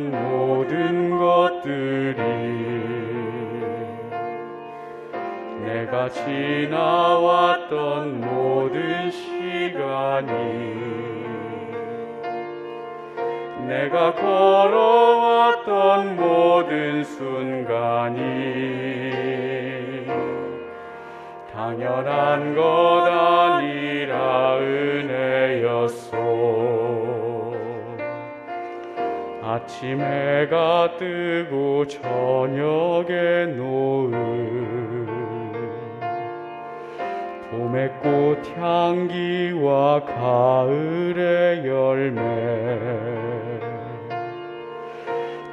지나왔던 모든 것들이 내가 지나왔던 모든 시간이 내가 걸어왔던 모든 순간이 당연한 것아 아침 해가 뜨고 저녁에 노을 봄의 꽃 향기와 가을의 열매.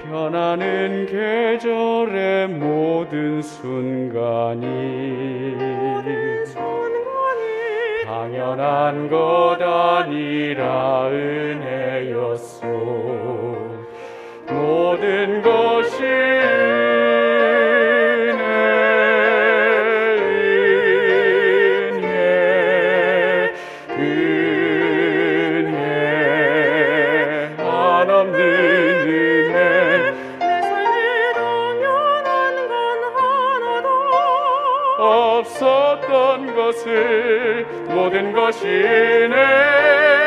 변하는 계절의 모든 순간이 당연한 것 아니라 은혜였소 없었던 것을 모든 것이 은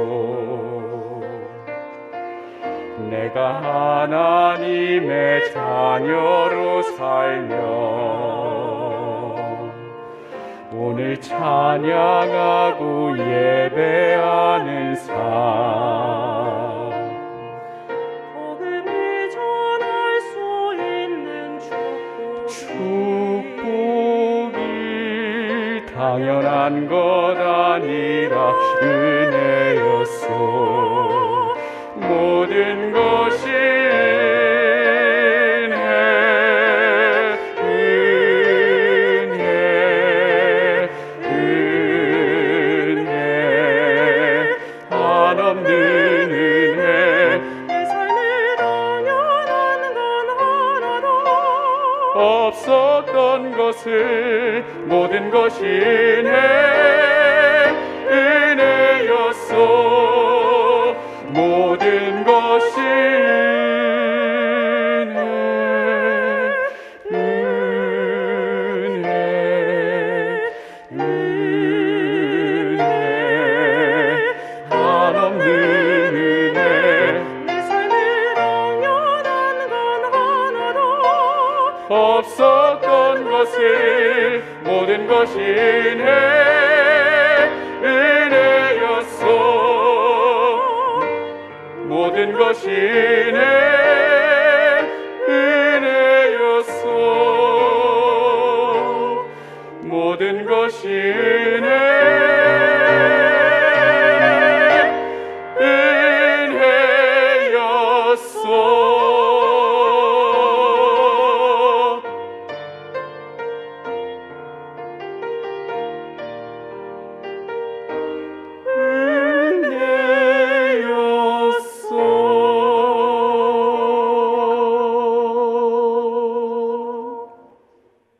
내가 하나님의 자녀로 살며 오늘 찬양하고 예배하는 삶. 복음을 전할 수 있는 축복 축복이 당연한 것 아니라 은혜였소 모든 것이 내 없었던 것을 모든 것이 은 없었던 것을 모든 것이 은혜 은혜였소? 모든 것이 은혜 은혜였소? 모든 것이 은혜